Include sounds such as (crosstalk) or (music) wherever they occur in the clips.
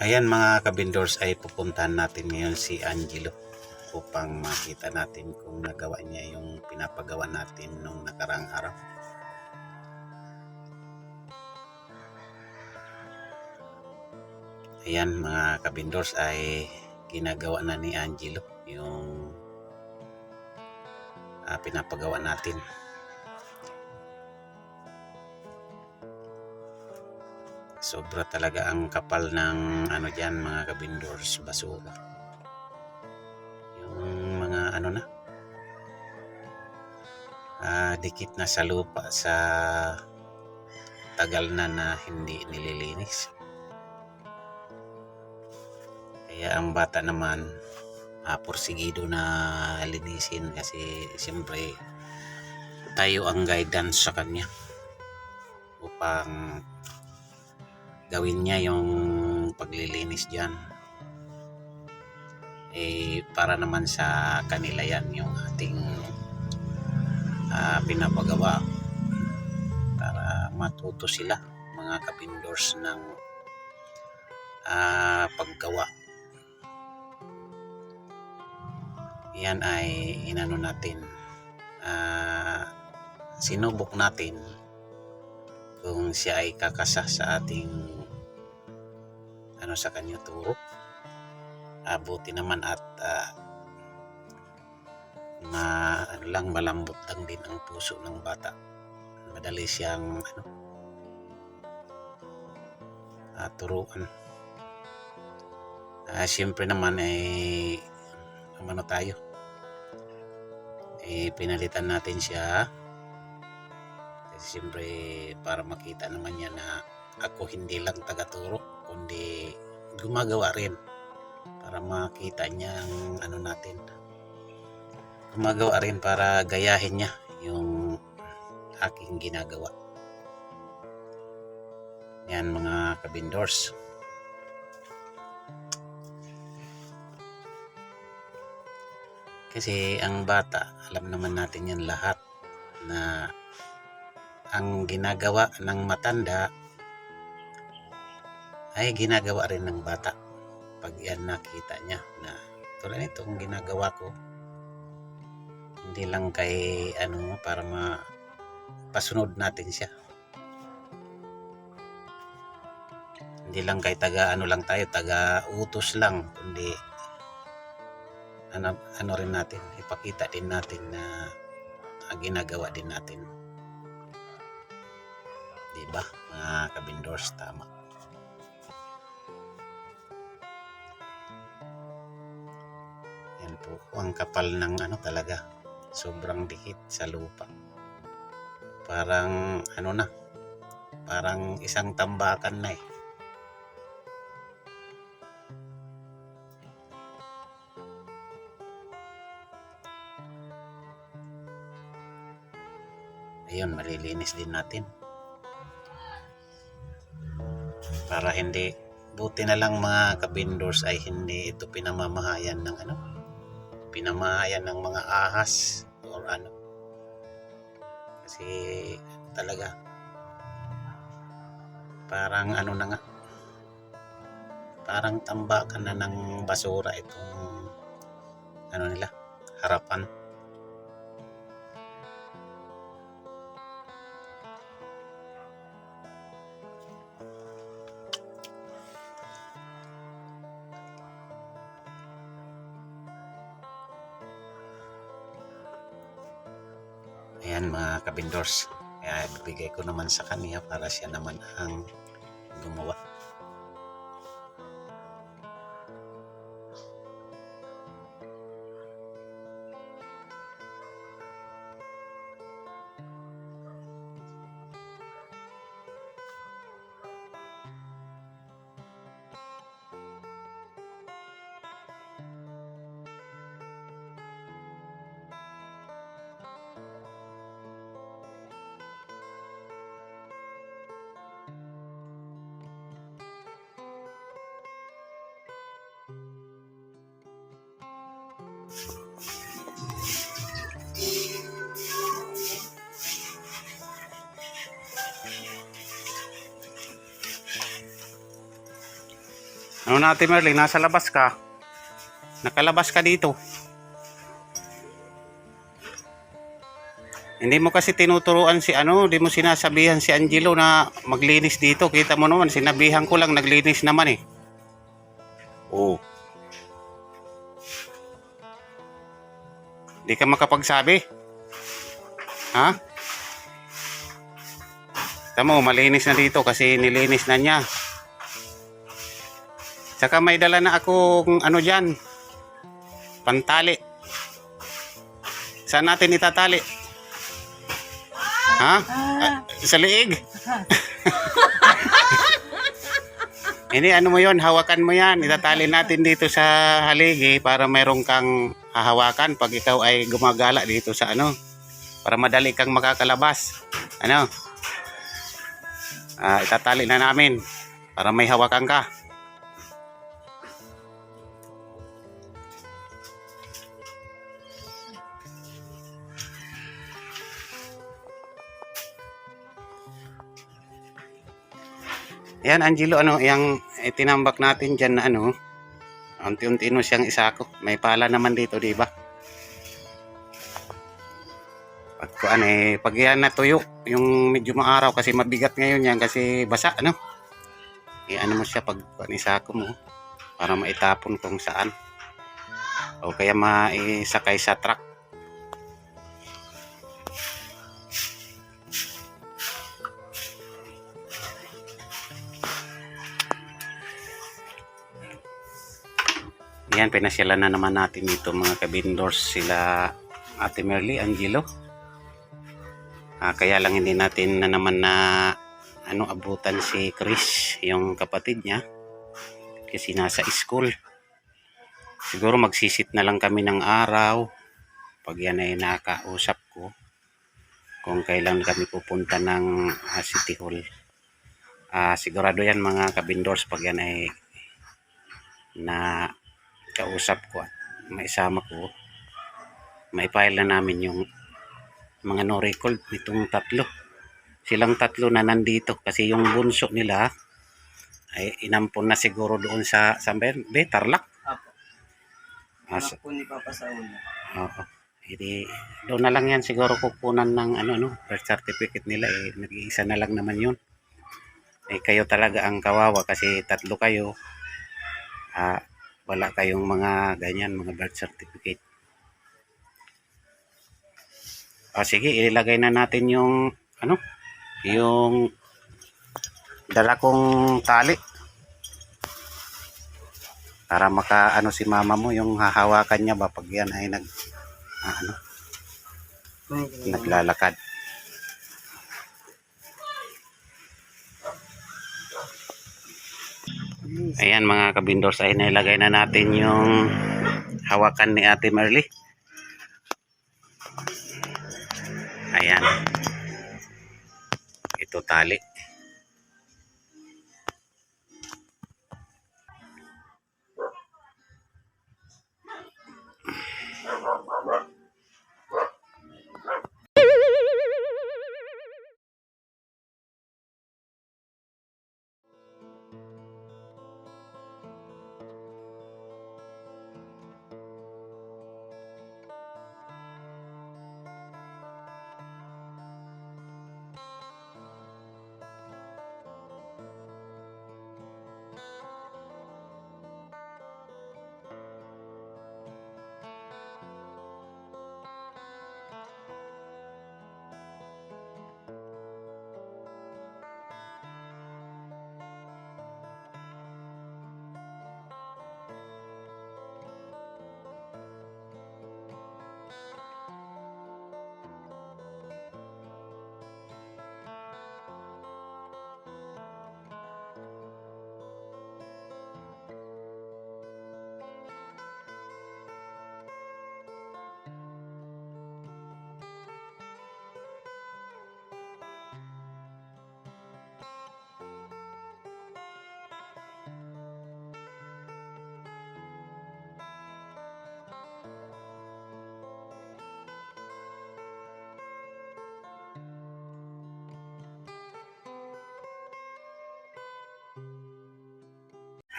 Ayan mga kabindors ay pupuntahan natin ngayon si Angelo upang makita natin kung nagawa niya yung pinapagawa natin nung nakarang araw. Ayan mga kabindors ay ginagawa na ni Angelo yung ah, pinapagawa natin. Sobra talaga ang kapal ng ano diyan mga kabindors basura. Yung mga ano na ah, dikit na sa lupa sa tagal na na hindi nililinis. Kaya ang bata naman ah, porsigido na linisin kasi siyempre tayo ang guidance sa kanya upang gawin niya yung paglilinis dyan. Eh, para naman sa kanila yan yung ating ah, pinapagawa para matuto sila mga kapindors ng ah, paggawa. Yan ay inano natin ah, sinubok natin kung siya ay kakasa sa ating ano sa kanya turo abuti naman at ah, ma ano lang malambot lang din ang puso ng bata. Madali siyang ano ah, turuan. Ah, siyempre naman ay ano tayo. Eh pinalitan natin siya. Kasi siyempre para makita naman niya na ako hindi lang tagaturo kundi gumagawa rin para makita niya ang ano natin. Gumagawa rin para gayahin niya yung aking ginagawa. Yan mga kabindors. Kasi ang bata alam naman natin yan lahat na ang ginagawa ng matanda ay ginagawa rin ng bata pag yan nakita niya na tulad nito kung ginagawa ko hindi lang kay ano para ma pasunod natin siya. Hindi lang kay taga ano lang tayo taga utos lang kundi ano, ano rin natin ipakita din natin na ah, ginagawa din natin. Di ba mga kabindors? Tama po ang kapal ng ano talaga sobrang dikit sa lupa. Parang ano na parang isang tambakan na eh. Ayun malilinis din natin. Para hindi buti na lang mga kabindors ay hindi ito pinamamahayan ng ano pinamahayan ng mga ahas or ano. Kasi talaga parang ano na nga parang tambakan na ng basura itong ano nila harapan Ayan mga kabindors. Kaya ibigay ko naman sa kanya para siya naman ang gumawa. Ano na Ate Merling, nasa labas ka. Nakalabas ka dito. Hindi mo kasi tinuturuan si ano, hindi mo sinasabihan si Angelo na maglinis dito. Kita mo naman, sinabihan ko lang, naglinis naman eh. Oh. Hindi ka makapagsabi. Ha? Tamo, malinis na dito kasi nilinis na niya. Saka may dala na akong ano dyan. Pantali. Saan natin itatali? Ha? Ah, sa liig? (laughs) Ini ano mo yon hawakan mo yan. Itatali natin dito sa haligi para mayroong kang hahawakan pag ikaw ay gumagala dito sa ano. Para madali kang makakalabas. Ano? Ah, itatali na namin para may hawakan ka. Yan, Angelo, ano, yung itinambak natin dyan na ano, unti-unti no siyang isako. May pala naman dito, di ba? Pag kuan eh, pag yan natuyo, yung medyo maaraw kasi mabigat ngayon yan kasi basa, ano? Eh, ano mo siya pag kuan isako mo para maitapon kung saan. O kaya maisakay sa truck. Yan, pinasyalan na naman natin dito mga kabindors sila Ate Merly, Angelo. Ah, kaya lang hindi natin na naman na ano abutan si Chris, yung kapatid niya. Kasi nasa school. Siguro magsisit na lang kami ng araw. Pag yan ay nakausap ko. Kung kailan kami pupunta ng ah, City Hall. Ah, sigurado yan mga kabindors pag yan ay na kausap ko at maisama ko maipile na namin yung mga no record nitong tatlo. Silang tatlo na nandito kasi yung bunso nila ay inampon na siguro doon sa sa be, Tarlac Apo. As, Anak po ni Papa sa una. oo. Hindi doon na lang yan siguro kukunan ng ano no birth certificate nila eh nag-iisa na lang naman yun. Eh kayo talaga ang kawawa kasi tatlo kayo. Ah wala kayong mga ganyan, mga birth certificate. O sige, ilagay na natin yung ano, yung dala kong tali. Para maka ano si mama mo yung hahawakan niya ba pag yan ay nag ah, ano, naglalakad. Ayan mga kabindors ay nailagay na natin yung hawakan ni Ate Merly. Ayan. Ito tali.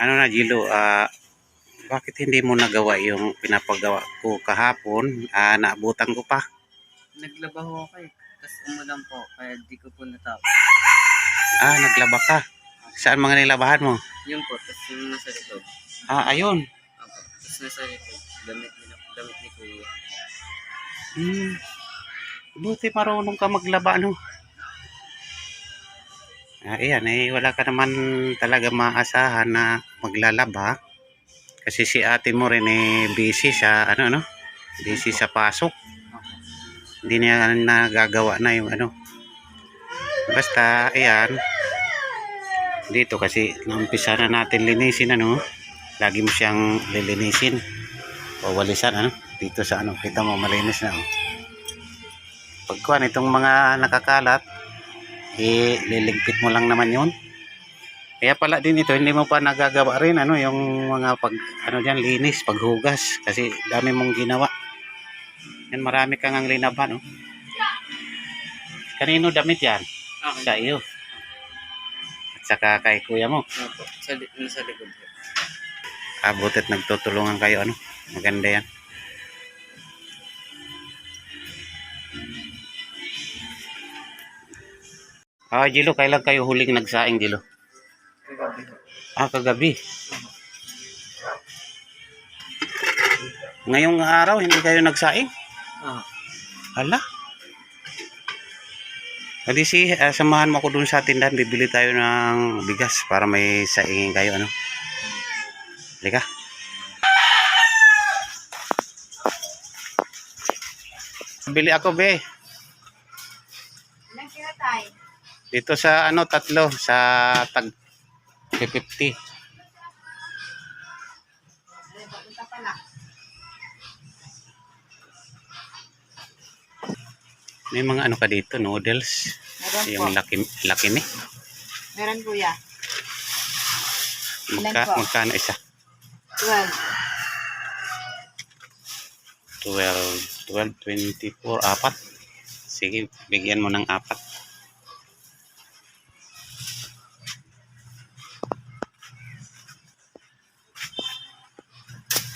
Ano na, Jilo, ah, bakit hindi mo nagawa yung pinapagawa ko kahapon? Ah, naabutan ko pa. Naglaba ho ako eh. Tapos umulan po, kaya di ko po natapos. Ah, naglaba ka. Saan mga nilabahan mo? Yun po, tapos yung nasa likod. Ah, ayun. Ako. Tapos nasa likod, damit ni, damit ni Kuya. Hmm. Buti marunong ka maglaba, no? Ah, ayan, eh, wala ka naman talaga maasahan na maglalaba. Kasi si ate mo rin eh, busy sa, ano, no? Busy sa pasok. Hindi niya nagagawa na yung ano. Basta, ayan. Dito kasi, naumpisa na natin linisin, ano? Lagi mo siyang lilinisin. O walisan, ano? Dito sa ano, kita mo, malinis na, oh. Pagkuhan, itong mga nakakalat, eh, liligpit mo lang naman yun. Kaya pala din ito, hindi mo pa nagagawa rin, ano, yung mga pag, ano dyan, linis, paghugas. Kasi dami mong ginawa. Yan, marami kang ang linaban, oh. Kanino damit yan? Okay. Sa iyo. At saka kay kuya mo. Opo. Sa, nasa likod. Abutit nagtutulungan kayo, ano. Maganda yan. Ah, Jilo, kailan kayo huling nagsaing, Jilo? Ah, kagabi. Ngayong araw, hindi kayo nagsaing? Ah, Hala. Hali si, ah, samahan mo ako dun sa tindahan, bibili tayo ng bigas para may saingin kayo, ano? Halika. Bili ako, be. Dito sa, ano, tatlo, sa tag 50. Ay, papunta pala. May mga ano ka dito, noodles. Meron po. Yung laki, laki ni. Meron kuya. Magka, po? magkano isa? 12. 12, 12, 24, apat. Sige, bigyan mo ng apat.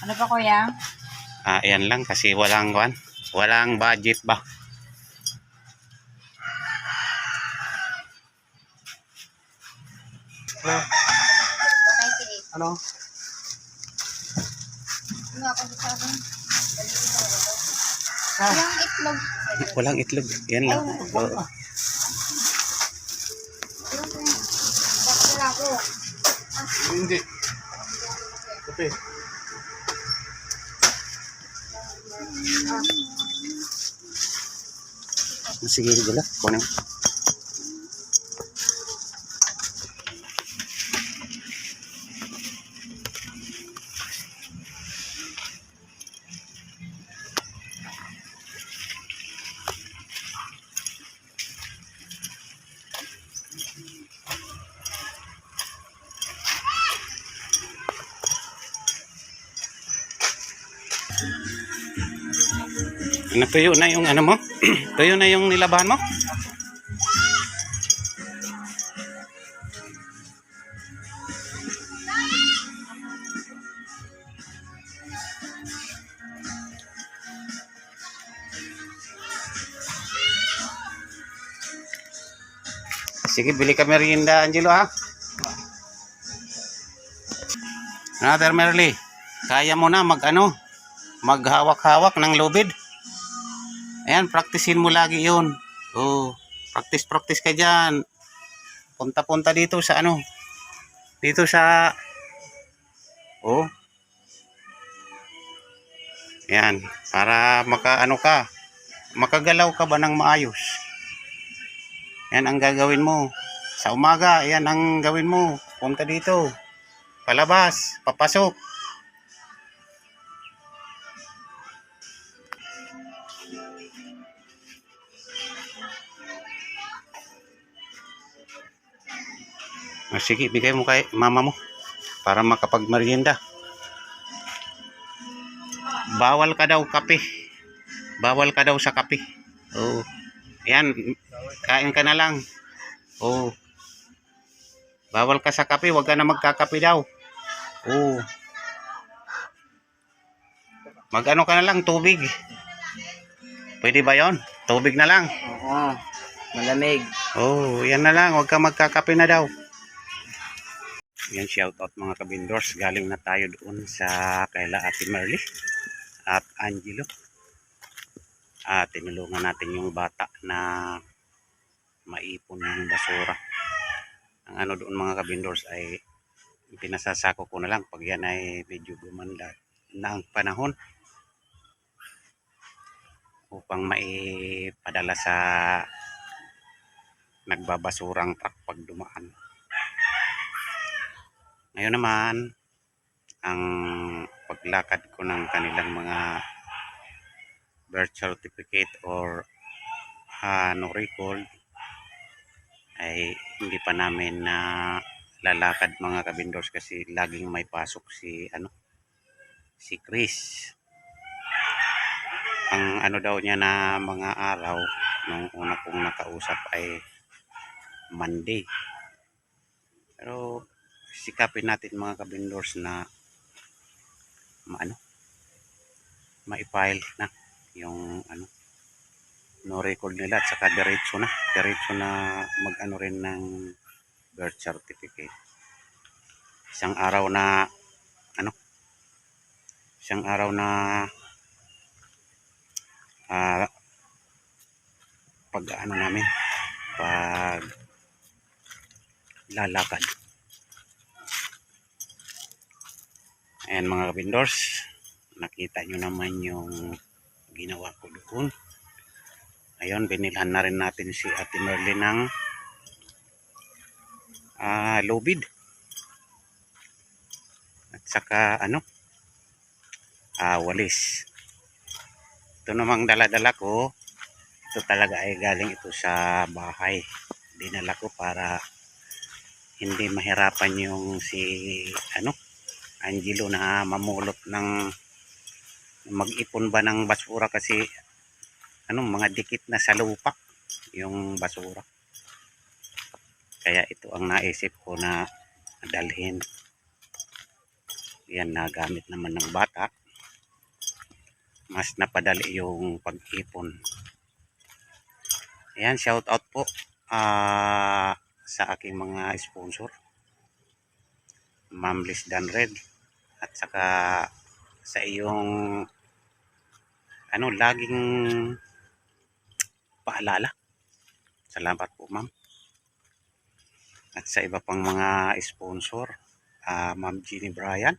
Ano pa kuya? Ah, ayan lang kasi walang kwan. Walang budget ba? Hello. 198. Ano? Ano ako sa akin? Ah, Yung itlog. walang itlog. Yan lang. Wala ko? Hindi. Kape. Sige, gula. Kunin. Natuyo na yung ano mo? (clears throat) Tuyo na yung nilabahan mo? Sige, bili ka merienda, Angelo, ha? Another Merly, kaya mo na mag ano, maghawak-hawak ng lubid. Ayan, praktisin mo lagi yun. Oh, practice-practice ka dyan. Punta-punta dito sa ano. Dito sa... Oh. Ayan, para maka ano ka. Makagalaw ka ba ng maayos. Yan ang gagawin mo. Sa umaga, yan ang gawin mo. Punta dito. Palabas, papasok. Ah, sige, bigay mo kay mama mo para makapagmerienda. Bawal ka daw kape. Bawal ka daw sa kape. Oo. Yan, kain ka na lang. Oo. Bawal ka sa kape, wag ka na magkakape daw. Oo. Mag-ano ka na lang, tubig. Pwede ba yon? Tubig na lang. Oo. Malamig. Oh, yan na lang. Huwag ka magkakape na daw. Yan, shout out mga kabindors. Galing na tayo doon sa kaila Ate Merly at Angelo. At tinulungan natin yung bata na maipon ng basura. Ang ano doon mga kabindors ay pinasasako ko na lang pag yan ay medyo gumanda na ang panahon upang maipadala sa nagbabasurang truck pag dumaan. Ngayon naman, ang paglakad ko ng kanilang mga birth certificate or uh, no record ay hindi pa namin na lalakad mga kabindors kasi laging may pasok si ano si Chris ang ano daw niya na mga araw nung una kong nakausap ay Monday. Pero sikapin natin mga kabindors na maano ma-file na yung ano no record nila at saka diretso na. Diretso na mag-ano rin ng birth certificate. Isang araw na ano isang araw na ah pag ano namin pag lalakad ayan mga kabindors. Nakita nyo naman yung ginawa ko doon. Ayun binilhan na rin natin si Ate Merly ng ah lobid at saka ano? Ah walis. Ito namang dala-dala ko. Ito talaga ay galing ito sa bahay. Dinala ko para hindi mahirapan yung si ano Angelo na mamulot ng mag-ipon ba ng basura kasi ano mga dikit na sa lupa yung basura. Kaya ito ang naisip ko na dalhin. Yan nagamit naman ng bata. Mas napadali yung pag-ipon. Ayan shout out po ah sa aking mga sponsor. Ma'am Liz Danred at saka sa iyong ano laging paalala. Salamat po ma'am. At sa iba pang mga sponsor ah, Ma'am Jeannie Bryan.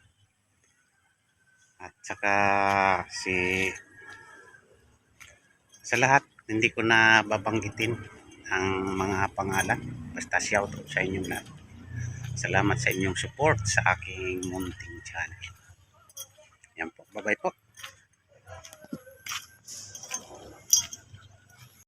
At saka si sa lahat hindi ko na babanggitin ang mga pangalan. Basta shout out sa inyong lahat salamat sa inyong support sa aking munting channel. Yan po. Bye bye po